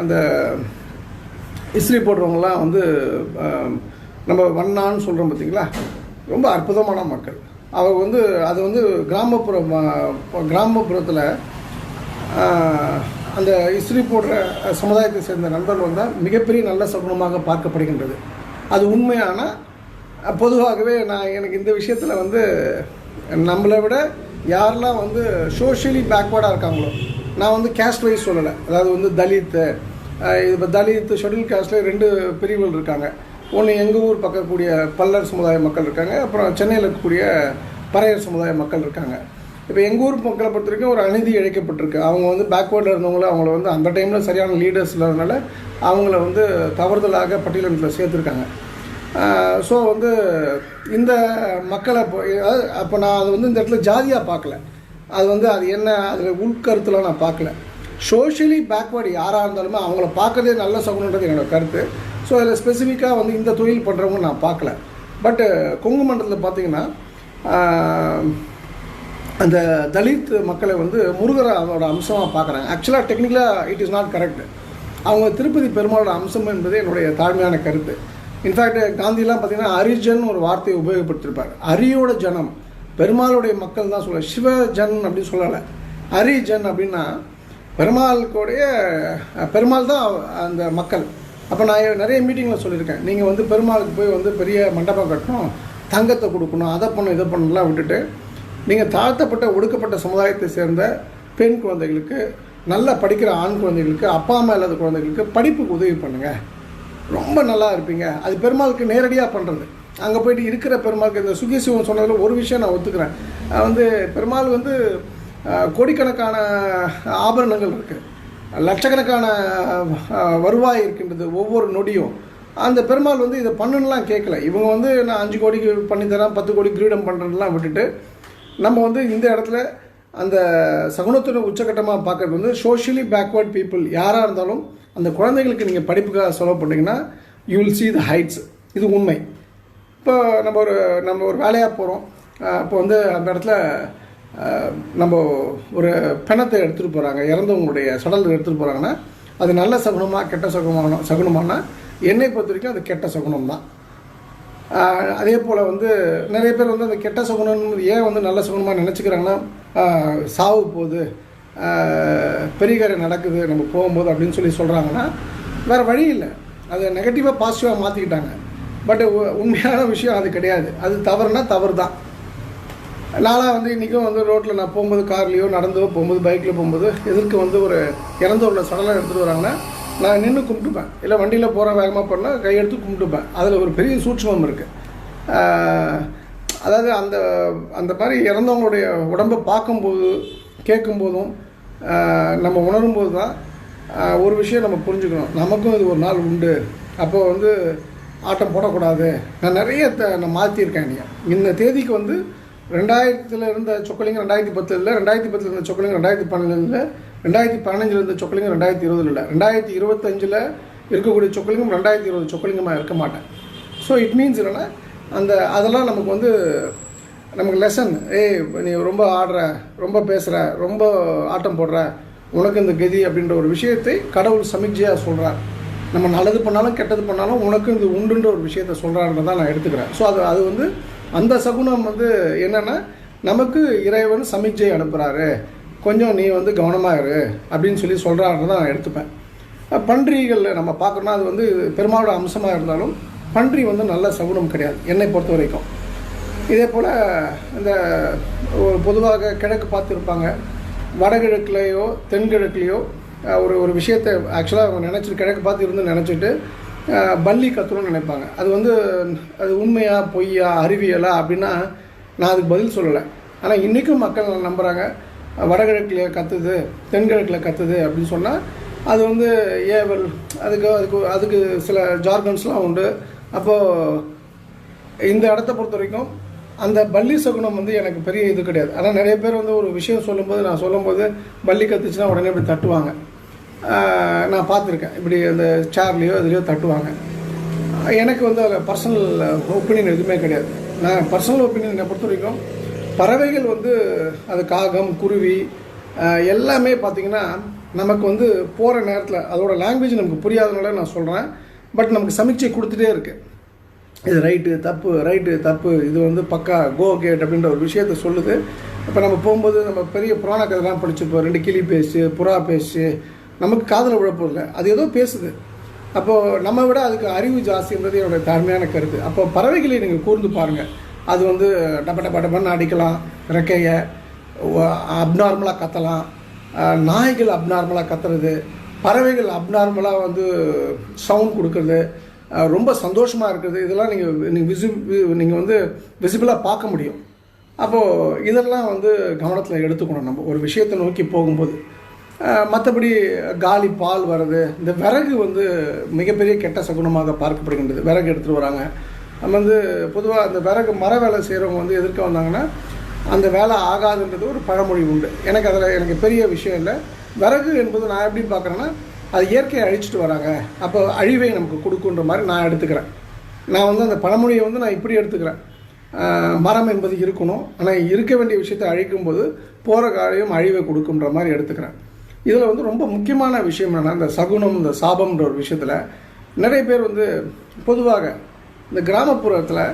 அந்த இஸ்திரி போடுறவங்கலாம் வந்து நம்ம வண்ணான்னு சொல்கிறோம் பார்த்தீங்களா ரொம்ப அற்புதமான மக்கள். அவங்க வந்து அது வந்து கிராமப்புற கிராமப்புறத்தில் அந்த இஸ்திரி போடுற சமுதாயத்தை சேர்ந்த நண்பர்கள் வந்தால் மிகப்பெரிய நல்ல சகுனமாக பார்க்கப்படுகின்றது. அது உண்மையான? பொதுவாகவே நான் எனக்கு இந்த விஷயத்தில் வந்து நம்மளை விட யாரெல்லாம் வந்து சோஷியலி பேக்வேர்டாக இருக்காங்களோ நான் வந்து கேஸ்ட் வைஸ் சொல்லலை. அதாவது வந்து தலித்து இது இப்போ தலித் ஷெட்யூல் காஸ்ட்டில் ரெண்டு பிரிவுகள் இருக்காங்க. ஒன்று எங்கள் ஊர் பக்கக்கூடிய பல்லர் சமுதாய மக்கள் இருக்காங்க. அப்புறம் சென்னையில் இருக்கக்கூடிய பறையர் சமுதாய மக்கள் இருக்காங்க. இப்போ எங்கள் ஊர் மக்களை பொறுத்த வரைக்கும் ஒரு அநீதி இழைக்கப்பட்டிருக்கு. அவங்க வந்து பேக்வேர்டில் இருந்தவங்கள அவங்கள வந்து அந்த டைமில் சரியான லீடர்ஸ் இல்லாதனால அவங்கள வந்து தவறுதலாக பட்டியலினத்தில் சேர்த்துருக்காங்க. ஸோ வந்து இந்த மக்களை இப்போ அப்போ நான் அது வந்து இந்த இடத்துல ஜாதியாக பார்க்கல. அது வந்து அது என்ன அதில் உள்கருத்துலாம் நான் பார்க்கல. சோஷியலி பேக்வேர்டு யாராக இருந்தாலுமே அவங்கள பார்க்கறதே நல்ல சகுனன்றது என்னோடய கருத்து. ஸோ அதில் ஸ்பெசிஃபிக்காக வந்து இந்த தொழில் பண்ணுறவங்க நான் பார்க்கல. பட்டு கொங்கு மண்டலத்தில் பார்த்தீங்கன்னா அந்த தலித் மக்களை வந்து முருகரை அவரோட அம்சமாக பார்க்குறாங்க ஆக்சுவலாக டெக்னிக்கலாக இட் இஸ் நாட் கரெக்ட் அவங்க திருப்பதி பெருமாளோட அம்சம் என்பது என்னுடைய தாழ்மையான கருத்து. இன்ஃபேக்ட் காந்திலாம் பார்த்தீங்கன்னா அரிஜன் ஒரு வார்த்தையை உபயோகப்படுத்திருப்பார். அரியோட ஜனம். பெருமாளுடைய மக்கள் தான் சொல்ல சிவஜன் அப்படின்னு சொல்லலை ஹரிஜன் அப்படின்னா பெருமாளுக்குடைய பெருமாள் தான் அந்த மக்கள். அப்போ நான் நிறைய மீட்டிங்கில் சொல்லியிருக்கேன். நீங்கள் வந்து பெருமாளுக்கு போய் வந்து பெரிய மண்டபம் கட்டணும் தங்கத்தை கொடுக்கணும் அதை பண்ணணும் இதை பண்ணலாம் விட்டுட்டு நீங்கள் தாழ்த்தப்பட்ட ஒடுக்கப்பட்ட சமுதாயத்தை சேர்ந்த பெண் குழந்தைகளுக்கு நல்லா படிக்கிற ஆண் குழந்தைகளுக்கு அப்பா அம்மா இல்லாத குழந்தைகளுக்கு படிப்புக்கு உதவி பண்ணுங்கள் ரொம்ப நல்லா இருப்பீங்க. அது பெருமாளுக்கு நேரடியாக பண்ணுறது அங்கே போயிட்டு இருக்கிற பெருமாளுக்கு இந்த சுகி சிவன் சொன்னதில் ஒரு விஷயம் நான் ஒத்துக்கிறேன். வந்து பெருமாள் வந்து கோடிக்கணக்கான ஆபரணங்கள் இருக்குது லட்சக்கணக்கான வருவாய் இருக்கின்றது ஒவ்வொரு நொடியும். அந்த பெருமாள் வந்து இதை பண்ணுன்னெலாம் கேட்கல. இவங்க வந்து நான் அஞ்சு கோடிக்கு பண்ணித்தரேன் பத்து கோடி கிரீடம் பண்ணுறதுலாம் விட்டுட்டு நம்ம வந்து இந்த இடத்துல அந்த சகுனத்தோட உச்சக்கட்டமாக பார்க்குறது வந்து சோஷியலி பேக்வேர்ட் பீப்புள் யாராக இருந்தாலும் அந்த குழந்தைகளுக்கு நீங்கள் படிப்புக்காக செலவு பண்ணிங்கன்னா you will see the heights இது உண்மை. இப்போ நம்ம ஒரு நம்ம ஒரு வேலையாக போகிறோம் அப்போ வந்து அந்த இடத்துல நம்ம ஒரு பிணத்தை எடுத்துகிட்டு போகிறாங்க இறந்தவங்களுடைய சடல் எடுத்துகிட்டு போகிறாங்கன்னா அது நல்ல சகுனமாக கெட்ட சகுனமான சகுனமானா என்னை பொறுத்த வரைக்கும் அது கெட்ட சகுனம் தான் அதே போல் வந்து நிறைய பேர் வந்து அந்த கெட்ட சகுனம் ஏன் வந்து நல்ல சகுனமாக நினச்சிக்கிறாங்கன்னா சாவு போகுது ஆஹ் பெரிய நடக்குது நம்ம போகும்போது அப்படின்னு சொல்லி சொல்கிறாங்கன்னா வேறு வழி இல்லை. அதை நெகட்டிவாக பாசிட்டிவாக மாற்றிக்கிட்டாங்க பட் உண்மையான விஷயம் அது கிடையாது. அது தவறுனா தவறு தான் நாளாக வந்து இன்றைக்கும் வந்து ரோட்டில் நான் போகும்போது கார்லேயோ நடந்தோ போகும்போது பைக்கில் போகும்போது எதிர்க்க வந்து ஒரு இறந்தவரோட சடலம் எடுத்துகிட்டு வராங்கன்னா நான் நின்று கும்பிட்டுப்பேன். இல்லை வண்டியில் போகிற வேகமாக போனால் கையெடுத்து கும்பிட்டுப்பேன். அதில் ஒரு பெரிய சூட்சமம் இருக்குது அதாவது அந்த அந்த மாதிரி இறந்தவங்களுடைய உடம்பை பார்க்கும்போது கேட்கும்போதும் நம்ம உணரும்போது தான் ஒரு விஷயம் நம்ம புரிஞ்சுக்கணும். நமக்கும் இது ஒரு நாள் உண்டு. அப்போ வந்து ஆட்டம் போடக்கூடாது. நான் நிறைய நான் மாற்றிருக்கேன் நீ இந்த தேதிக்கு வந்து ரெண்டாயிரத்தில் இருந்த சொக்கலிங்கம் ரெண்டாயிரத்தி பத்தில் இல்லை ரெண்டாயிரத்தி பத்தில் இருந்த சொக்கலிங்கம் ரெண்டாயிரத்தி பன்னெண்டில் ரெண்டாயிரத்தி பதினஞ்சில் இருந்த சொக்கலிங்கம் ரெண்டாயிரத்தி இருபதில். இல்லை ரெண்டாயிரத்தி இருபத்தஞ்சில் இருக்கக்கூடிய சொக்கலிங்கம் ரெண்டாயிரத்தி இருபது சொக்கலிங்கமாக இருக்க மாட்டேன். ஸோ இட் மீன்ஸ் என்னென்னா அந்த அதெல்லாம் நமக்கு வந்து நமக்கு லெசன் ஏய் நீ ரொம்ப ஆடுற ரொம்ப பேசுகிற ரொம்ப ஆட்டம் போடுற உனக்கு இந்த கதி அப்படின்ற ஒரு விஷயத்தை கடவுள் சமிக்ஜையாக சொல்கிறார் நம்ம நல்லது பண்ணாலும் கெட்டது பண்ணாலும் உனக்கு இது உண்டுன்ற ஒரு விஷயத்த சொல்கிறான்றதான் நான் எடுத்துக்கிறேன். ஸோ அது அது வந்து அந்த சகுனம் வந்து என்னென்னா நமக்கு இறைவன் சமிக்ஜை அனுப்புகிறாரு கொஞ்சம் நீ வந்து கவனமாக இரு அப்படின்னு சொல்லி சொல்கிறாருன்னு தான் நான் எடுத்துப்பேன். பன்றிகளில் நம்ம பார்க்கணும்னா அது வந்து பெருமாளோட அம்சமாக இருந்தாலும் பன்றி வந்து நல்ல சகுனம் கிடையாது என்னை பொறுத்த வரைக்கும் இதே போல் இந்த பொதுவாக கிழக்கு பார்த்துருப்பாங்க. வடகிழக்குலேயோ தென்கிழக்குலேயோ ஒரு ஒரு விஷயத்தை ஆக்சுவலாக அவங்க நினச்சிட்டு கிழக்கு பார்த்து இருந்து நினச்சிட்டு பள்ளி பல்லி நினைப்பாங்க. அது வந்து அது உண்மையா பொய்யா அறிவியலா அப்படின்னா நான் அதுக்கு பதில் சொல்லலை. ஆனால் இன்றைக்கும் மக்கள் நம்புகிறாங்க வடகிழக்கில் கத்துது தென்கிழக்கில் கத்துது அப்படின்னு சொன்னால் அது வந்து ஏவல் அதுக்கு அதுக்கு அதுக்கு சில ஜார்கன்ஸ்லாம் உண்டு. அப்போது இந்த இடத்த பொறுத்த வரைக்கும் அந்த பள்ளி சகுனம் வந்து எனக்கு பெரிய இது கிடையாது. ஆனால் நிறைய பேர் வந்து ஒரு விஷயம் சொல்லும்போது நான் சொல்லும்போது பள்ளி கத்துச்சுன்னா உடனே இப்படி தட்டுவாங்க. நான் பார்த்துருக்கேன். இப்படி அந்த சேர்லேயோ இதுலேயோ தட்டுவாங்க. எனக்கு வந்து அதில் பர்சனல் ஒப்பீனியன் எதுவுமே கிடையாது. நான் பர்சனல் ஒப்பீனியன் பொறுத்த வரைக்கும் பறவைகள் வந்து அது காகம் குருவி எல்லாமே பார்த்திங்கன்னா நமக்கு வந்து போகிற நேரத்தில் அதோட லாங்குவேஜ் நமக்கு புரியாதனால நான் சொல்கிறேன் பட் நமக்கு சமீட்சை கொடுத்துட்டே இருக்குது இது ரைட்டு தப்பு ரைட்டு தப்பு இது வந்து பக்கா கோ கேட் அப்படின்ற ஒரு விஷயத்த சொல்லுது. இப்போ நம்ம போகும்போது நம்ம பெரிய புராண கதைலாம் படிச்சிருப்போம். ரெண்டு கிளி பேசு புறா பேசு நமக்கு காதில் உழப்பு இல்லை அது ஏதோ பேசுது. அப்போது நம்ம விட அதுக்கு அறிவு ஜாஸ்தின்றது என்னோடய தாழ்மையான கருத்து. அப்போ பறவைகளை நீங்கள் கூர்ந்து பாருங்கள் அது வந்து டப்ப டப்ப டப்பன்னு அடிக்கலாம் ரெக்கையை அப்நார்மலாக கத்தலாம். நாய்கள் அப்நார்மலாக கத்துறது. பறவைகள் அப்நார்மலாக வந்து சவுண்ட் கொடுக்குறது. ரொம்ப சந்தோஷமாக இருக்கிறது. இதெல்லாம் நீங்கள் நீங்கள் விசி நீங்கள் வந்து விசிபிளாக பார்க்க முடியும். அப்போது இதெல்லாம் வந்து கவனத்தில் எடுத்துக்கணும் நம்ம. ஒரு விஷயத்தை நோக்கி போகும்போது. மற்றபடி காலி பால் வர்றது இந்த விறகு வந்து மிகப்பெரிய கெட்ட சகுனமாக பார்க்கப்படுகின்றது. விறகு எடுத்துகிட்டு வராங்க. நம்ம வந்து பொதுவாக அந்த விறகு மர வேலை செய்கிறவங்க வந்து எதிர்க்க வந்தாங்கன்னா அந்த வேலை ஆகாதுன்றது ஒரு பழமொழி உண்டு. எனக்கு அதில் எனக்கு பெரிய விஷயம் இல்லை. விறகு என்பது நான் எப்படி பார்க்குறேன்னா அது இயற்கையை அழிச்சிட்டு வராங்க. அப்போ அழிவை நமக்கு கொடுக்குன்ற மாதிரி நான் எடுத்துக்கிறேன். நான் வந்து அந்த பழமொழியை வந்து நான் இப்படி எடுத்துக்கிறேன். மரம் என்பது இருக்கணும். ஆனால் இருக்க வேண்டிய விஷயத்தை அழிக்கும்போது போகிற காலையும் அழிவை கொடுக்குன்ற மாதிரி எடுத்துக்கிறேன். இதில் வந்து ரொம்ப முக்கியமான விஷயம் என்னென்னா இந்த சகுனம் இந்த சாபம்ன்ற ஒரு விஷயத்தில் நிறைய பேர் வந்து பொதுவாக இந்த கிராமப்புறத்தில்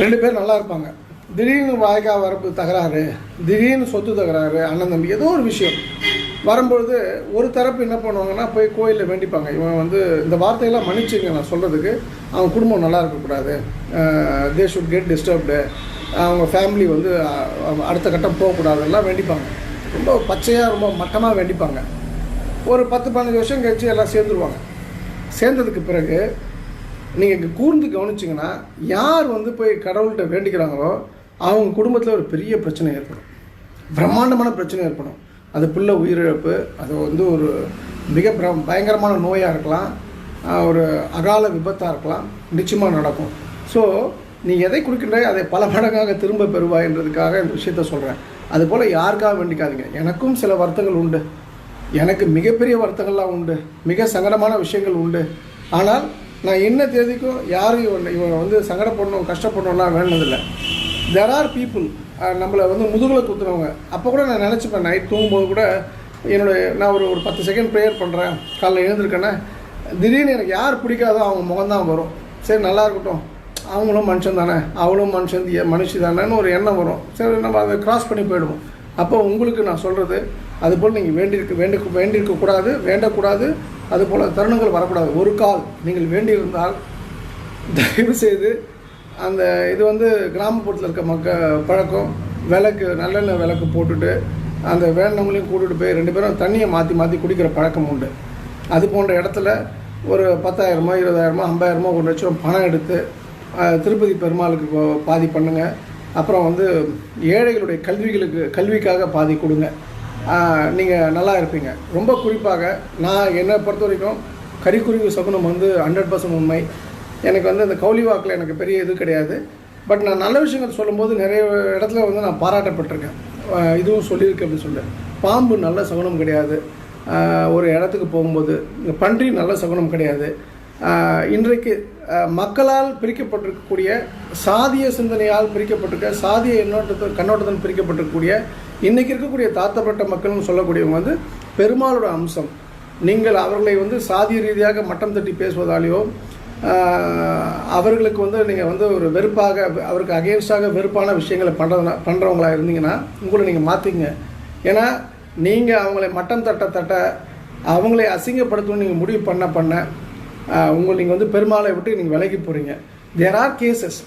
ரெண்டு பேர் நல்லா இருப்பாங்க. திடீர்னு வாய்க்கா வரப்பு தகராறு திடீர்னு சொத்து தகராறு அண்ணன் தம்பி ஏதோ ஒரு விஷயம் வரும்பொழுது ஒரு தரப்பு என்ன பண்ணுவாங்கன்னா போய் கோயிலில் வேண்டிப்பாங்க. இவன் வந்து இந்த வார்த்தையெல்லாம் மன்னிச்சுங்க நான் சொல்கிறதுக்கு அவன் குடும்பம் நல்லா இருக்கக்கூடாது. தே ஷுட் கெட் டிஸ்டர்ப்டு அவங்க ஃபேமிலி வந்து அடுத்த கட்டம் போகக்கூடாது எல்லாம் வேண்டிப்பாங்க. ரொம்ப பச்சையாக ரொம்ப மட்டமாக வேண்டிப்பாங்க. ஒரு பத்து பதினஞ்சு வருஷம் கழிச்சு எல்லாம் சேர்ந்துருவாங்க. சேர்ந்ததுக்கு பிறகு நீங்கள் இங்கே கூர்ந்து கவனிச்சிங்கன்னா யார் வந்து போய் கடவுள்கிட்ட வேண்டிக்கிறாங்களோ அவங்க குடும்பத்தில் ஒரு பெரிய பிரச்சனை ஏற்படும். பிரம்மாண்டமான பிரச்சனை ஏற்படும். அது பிள்ளை உயிரிழப்பு அது வந்து ஒரு மிக பிர பயங்கரமான நோயாக இருக்கலாம் ஒரு அகால விபத்தாக இருக்கலாம் நிச்சயமாக நடக்கும். ஸோ நீ எதை கொடுக்கின்ற அதை பல மடங்காக திரும்ப பெறுவாய்ன்றதுக்காக இந்த விஷயத்த சொல்கிறேன் அதுபோல் யாருக்காக வேண்டிக்காதீங்க? எனக்கும் சில வருத்தங்கள் உண்டு. எனக்கு மிகப்பெரிய வருத்தங்கள்லாம் உண்டு. மிக சங்கடமான விஷயங்கள் உண்டு. ஆனால் நான் என்ன தேதிக்கும் யாரும் இவன் இவனை வந்து சங்கடப்படணும் கஷ்டப்படணும்லாம் வேண்டதில்லை தெர் ஆர் பீப்புள் நம்மளை வந்து முதுகில் குத்துறவங்க அப்போ கூட நான் நினச்சிப்பேன் நைட் தூங்கும்போது கூட என்னுடைய நான் ஒரு ஒரு பத்து செகண்ட் ப்ரேயர் பண்ணுறேன் காலைல எழுந்திருக்கேன்னா திடீர்னு எனக்கு யார் பிடிக்காதோ அவங்க முகம்தான் வரும். சரி நல்லா இருக்கட்டும். அவங்களும் மனுஷன் தானே? அவளும் மனுஷன் மனுஷி தானேன்னு ஒரு எண்ணம் வரும். சரி நம்ம அதை கிராஸ் பண்ணி போயிடுவோம். அப்போ உங்களுக்கு நான் சொல்கிறது அதுபோல் நீங்கள் வேண்டியிருக்க வேண்டி வேண்டியிருக்கக்கூடாது வேண்டக்கூடாது. அதுபோல் தருணங்கள் வரக்கூடாது. ஒரு கால் நீங்கள் வேண்டியிருந்தால் தயவு செய்து அந்த இது வந்து கிராமப்புறத்தில் இருக்க மக்க பழக்கம் விளக்கு நல்லெண்ணெய் விளக்கு போட்டுட்டு அந்த வேண்டவங்களையும் கூட்டிகிட்டு போய் ரெண்டு பேரும் தண்ணியை மாற்றி மாற்றி குடிக்கிற பழக்கம் உண்டு. அது போன்ற இடத்துல ஒரு பத்தாயிரமோ இருபதாயிரமோ ஐம்பதாயிரமோ ஒரு லட்சம் பணம் எடுத்து திருப்பதி பெருமாளுக்கு பாதி பண்ணுங்க. அப்புறம் வந்து ஏழைகளுடைய கல்விகளுக்கு கல்விக்காக பாதி கொடுங்க. நீங்கள் நல்லா இருப்பீங்க. ரொம்ப குறிப்பாக நான் என்னை பொறுத்த வரைக்கும் கறிக்குருவி சகுனம் வந்து ஹண்ட்ரட் பர்சன்ட் உண்மை. எனக்கு வந்து அந்த கௌலி வாக்கில் எனக்கு பெரிய இது கிடையாது. பட் நான் நல்ல விஷயங்கள் சொல்லும்போது நிறைய இடத்துல வந்து நான் பாராட்டப்பட்டிருக்கேன். இதுவும் சொல்லியிருக்கேன் அப்படின்னு சொல்லிட்டு. பாம்பு நல்ல சகுனம் கிடையாது. ஒரு இடத்துக்கு போகும்போது இந்த பன்றி நல்ல சகுனம் கிடையாது. இன்றைக்கு மக்களால் பிரிக்கப்பட்டிருக்கக்கூடிய சாதிய சிந்தனையால் பிரிக்கப்பட்டிருக்க சாதிய எண்ணோட்டத்தை கண்ணோட்டத்தில் பிரிக்கப்பட்டிருக்கக்கூடிய இன்றைக்கி இருக்கக்கூடிய தாத்தப்பட்ட மக்கள்னு சொல்லக்கூடியவங்க வந்து பெருமாளோட அம்சம். நீங்கள் அவர்களை வந்து சாதிய ரீதியாக மட்டம் தட்டி பேசுவதாலேயோ அவர்களுக்கு வந்து நீங்கள் வந்து ஒரு வெறுப்பாக அவருக்கு அகேன்ஸ்டாக வெறுப்பான விஷயங்களை பண்ணுறதுனா பண்ணுறவங்களா இருந்தீங்கன்னா உங்களை நீங்கள் மாற்றிங்க ஏன்னா நீங்கள் அவங்களை மட்டம் தட்ட தட்ட அவங்களை அசிங்கப்படுத்தணும்னு நீங்கள் முடிவு பண்ண பண்ண உங்களை நீங்கள் வந்து பெருமாளை விட்டு நீங்கள் விலகி போகிறீங்க தேர் ஆர் கேசஸ்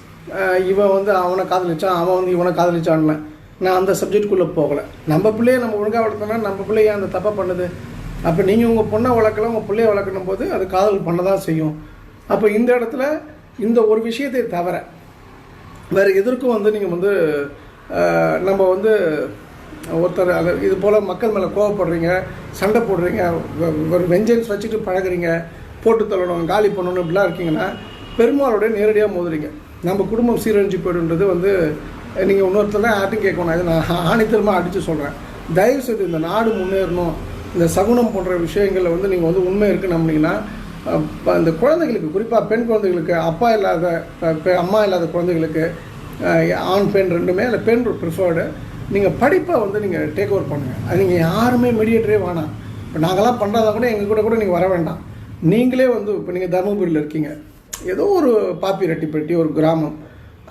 இவன் வந்து அவனை காதலிச்சான் அவன் வந்து இவனை காதலிச்சான்ல நான் அந்த சப்ஜெக்ட்குள்ளே போகலை. நம்ம பிள்ளையை நம்ம ஒழுங்காக வளர்த்தோம்னா நம்ம பிள்ளைய அந்த தப்பை பண்ணுது? அப்போ நீங்கள் உங்கள் பொண்ணை வளர்க்கல உங்கள் பிள்ளைய வளர்க்கணும் போது அது காதல் பண்ண தான் செய்யும். அப்போ இந்த இடத்துல இந்த ஒரு விஷயத்தை தவிர வேறு எதற்கும் வந்து நீங்கள் வந்து நம்ம வந்து ஒருத்தர் அது இது போல் மக்கள் மேலே கோவப்படுறீங்க சண்டை போடுறீங்க ஒரு வெஞ்சன்ஸ் வச்சுட்டு பழகுறீங்க போட்டு தள்ளணும் காலி பண்ணணும் இப்படிலாம் இருக்கீங்கன்னா பெருமாளோட நேரடியாக மோதுறீங்க. நம்ம குடும்பம் சீரழிஞ்சு போயிடுன்றது வந்து நீங்கள் இன்னொருத்தர் யார்ட்டும் கேட்கணும். இது நான் ஆணித்தரமாக அடித்து சொல்கிறேன் தயவு செய்து இந்த நாடு முன்னேறணும். இந்த சகுனம் போன்ற விஷயங்களில் வந்து நீங்கள் வந்து உண்மை இருக்குன்னு நம்பினீங்கன்னா இந்த குழந்தைகளுக்கு குறிப்பாக பெண் குழந்தைகளுக்கு அப்பா இல்லாத அம்மா இல்லாத குழந்தைகளுக்கு ஆண் பெண் ரெண்டுமே இல்லை பெண் ப்ரிஃபர்டு நீங்கள் படிப்பை வந்து நீங்கள் டேக் ஓவர் பண்ணுங்கள் அது நீங்கள் யாருமே மீடியேட்டரே வேணாம். இப்போ நாங்களாம் பண்ணுறதா கூட எங்கள் கூட கூட நீங்கள் வர வேண்டாம். நீங்களே வந்து இப்போ நீங்கள் தருமபுரியில் இருக்கீங்க. ஏதோ ஒரு பாப்பி ரெட்டிப்பட்டி ஒரு கிராமம்.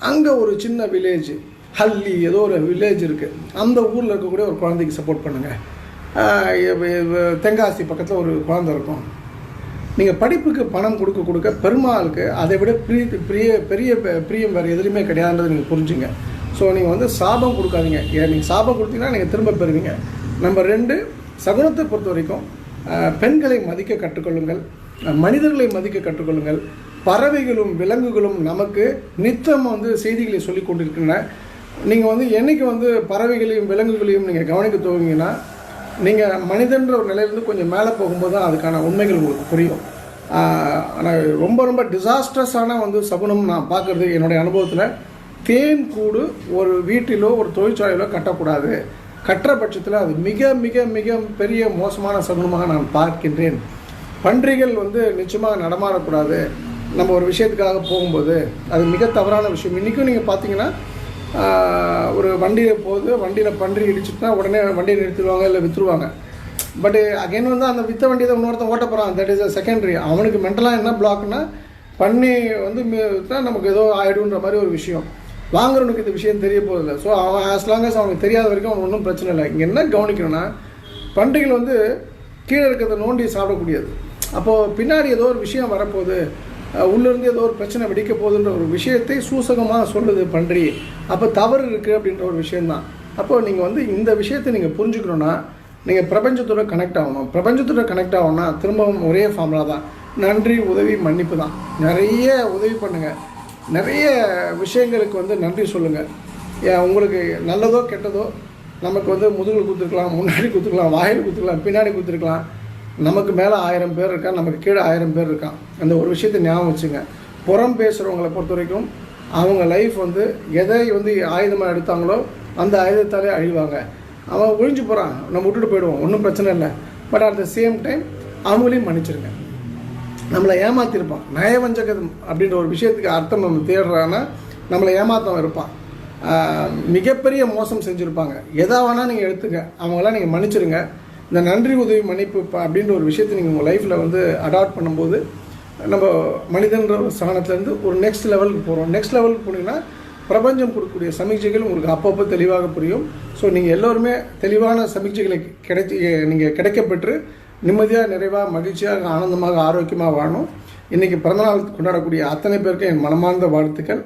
அங்கே ஒரு சின்ன வில்லேஜ் ஹல்லி ஏதோ ஒரு வில்லேஜ் இருக்குது அந்த ஊரில் இருக்கக்கூடிய ஒரு குழந்தைக்கு சப்போர்ட் பண்ணுங்கள் தென்காசி பக்கத்தில் ஒரு குழந்தை இருக்கும். நீங்கள் படிப்புக்கு பணம் கொடுக்க கொடுக்க பெருமாளுக்கு அதை விட பிரிய பிரிய பெரிய பெ- பிரியம் வேறு எதுலையுமே கிடையாதுன்றதை நீங்கள் புரிஞ்சுங்க. ஸோ நீங்கள் வந்து சாபம் கொடுக்காதீங்க. ஏன் நீங்கள் சாபம் கொடுத்தீங்கன்னா நீங்கள் திரும்ப பெறுவீங்க. நம்பர் ரெண்டு சகுனத்தை பொறுத்த வரைக்கும் பெண்களை மதிக்க கற்றுக்கொள்ளுங்கள். மனிதர்களை மதிக்க கற்றுக்கொள்ளுங்கள். பறவைகளும் விலங்குகளும் நமக்கு நித்தம் வந்து செய்திகளை சொல்லி கொண்டிருக்கின்றன. நீங்கள் வந்து என்னைக்கு வந்து பறவைகளையும் விலங்குகளையும் நீங்கள் கவனிக்க துவங்கிங்கன்னா நீங்கள் மனிதன்ற ஒரு நிலையிலேருந்து கொஞ்சம் மேலே போகும்போது தான் அதுக்கான உண்மைகள் உங்களுக்கு புரியும். ஆனால் ரொம்ப ரொம்ப டிசாஸ்ட்ரஸான வந்து சகுனம் நான் பார்க்குறது என்னுடைய அனுபவத்தில். தேன் கூடு ஒரு வீட்டிலோ ஒரு தொழிற்சாலையிலோ கட்டக்கூடாது. கட்டுற பட்சத்தில் அது மிக மிக மிக பெரிய மோசமான சகுனமாக நான் பார்க்கின்றேன். பன்றிகள் வந்து நிச்சயமாக நடமாடக்கூடாது. நம்ம ஒரு விஷயத்துக்காக போகும்போது அது மிக தவறான விஷயம். இன்றைக்கும் நீங்கள் பார்த்தீங்கன்னா ஒரு வண்டியில் போகுது வண்டியில் பன்றி இடிச்சுட்டுனா உடனே வண்டியை நிறுத்திடுவாங்க இல்லை விற்றுருவாங்க பட்டு அகைன் வந்து அந்த வித்த வண்டியை தான் இன்னொருத்தன் ஓட்ட போகிறான் தட் இஸ் அ செகண்டரி அவனுக்கு மென்டலாக என்ன பிளாக்னா பண்ணி வந்து நமக்கு ஏதோ ஆகிடுன்ற மாதிரி ஒரு விஷயம். வாங்குறவனுக்கு இந்த விஷயம் தெரிய போதில்லை ஸோ அவன் ஆஸ் லாங் அஸ் அவனுக்கு தெரியாத வரைக்கும் அவன் ஒன்றும் பிரச்சனை இல்லை. இங்கே என்ன கவனிக்கணும்னா பன்றிகள் வந்து கீழே இருக்கிறத நோண்டி சாப்பிடக்கூடியது. அப்போது பின்னாடி ஏதோ ஒரு விஷயம் வரப்போகுது. உள்ளேருந்து ஏதோ ஒரு பிரச்சனை வெடிக்க போகுதுன்ற ஒரு விஷயத்தை சூசகமாக சொல்லுது பன்றி. அப்போ தவறு இருக்குது அப்படின்ற ஒரு விஷயந்தான் அப்போது நீங்கள் வந்து இந்த விஷயத்தை நீங்கள் புரிஞ்சுக்கணுன்னா நீங்கள் பிரபஞ்சத்தோட கனெக்ட் ஆகணும். பிரபஞ்சத்தோட கனெக்ட் ஆகணும்னா திரும்பவும் ஒரே ஃபார்முலா தான். நன்றி உதவி மன்னிப்பு தான். நிறைய உதவி பண்ணுங்கள் நிறைய விஷயங்களுக்கு வந்து நன்றி சொல்லுங்கள் ஏன் உங்களுக்கு நல்லதோ கெட்டதோ நமக்கு வந்து முதுகில் கொடுத்துருக்கலாம் முன்னாடி கொடுத்துருக்கலாம் வாயில் கொடுத்துருக்கலாம் பின்னாடி கொடுத்துருக்கலாம் நமக்கு மேலே ஆயிரம் பேர் இருக்கான் நமக்கு கீழே ஆயிரம் பேர் இருக்கான். அந்த ஒரு விஷயத்தை ஞாபகம் வச்சுங்க. புறம் பேசுகிறவங்களை பொறுத்த வரைக்கும் அவங்க லைஃப் வந்து எதை வந்து ஆயுதமாக எடுத்தாங்களோ அந்த ஆயுதத்தாலே அழிவாங்க. அவன் ஒழிஞ்சு போகிறான் நம்ம விட்டுட்டு போயிடுவோம் ஒன்றும் பிரச்சனை இல்லை. But at the same time அவங்களையும் மன்னிச்சிருங்க. நம்மளை ஏமாத்திருப்பான். நயவஞ்சகம் அப்படின்ற ஒரு விஷயத்துக்கு அர்த்தம் நம்ம தேடுறான்னா நம்மளை ஏமாத்தவன் இருப்பான். மிகப்பெரிய மோசம் செஞ்சுருப்பாங்க. எதா வேணால் நீங்கள் எடுத்துங்க. அவங்களாம் நீங்கள் மன்னிச்சிருங்க. இந்த நன்றி உதவி மன்னிப்பு ப- அப்படின்ற ஒரு விஷயத்தை நீங்கள் உங்கள் லைஃப்பில் வந்து அடாப்ட் பண்ணும்போது நம்ம மனிதன்ற ஒரு ஸ்தானத்துலேருந்து ஒரு நெக்ஸ்ட் லெவலுக்கு போகிறோம் நெக்ஸ்ட் லெவலுக்கு போனீங்கன்னா பிரபஞ்சம் கொடுக்கக்கூடிய சமீட்சைகள் உங்களுக்கு அப்பப்போ தெளிவாக புரியும். ஸோ நீங்கள் எல்லோருமே தெளிவான சமீட்சைகளை கிடைச்சி நீங்கள் கிடைக்கப்பெற்று நிம்மதியாக நிறைவாக மகிழ்ச்சியாக ஆனந்தமாக ஆரோக்கியமாக வாழணும். இன்றைக்கி பிறந்தநாள் கொண்டாடக்கூடிய அத்தனை பேருக்கு என் மனமார்ந்த வாழ்த்துக்கள்.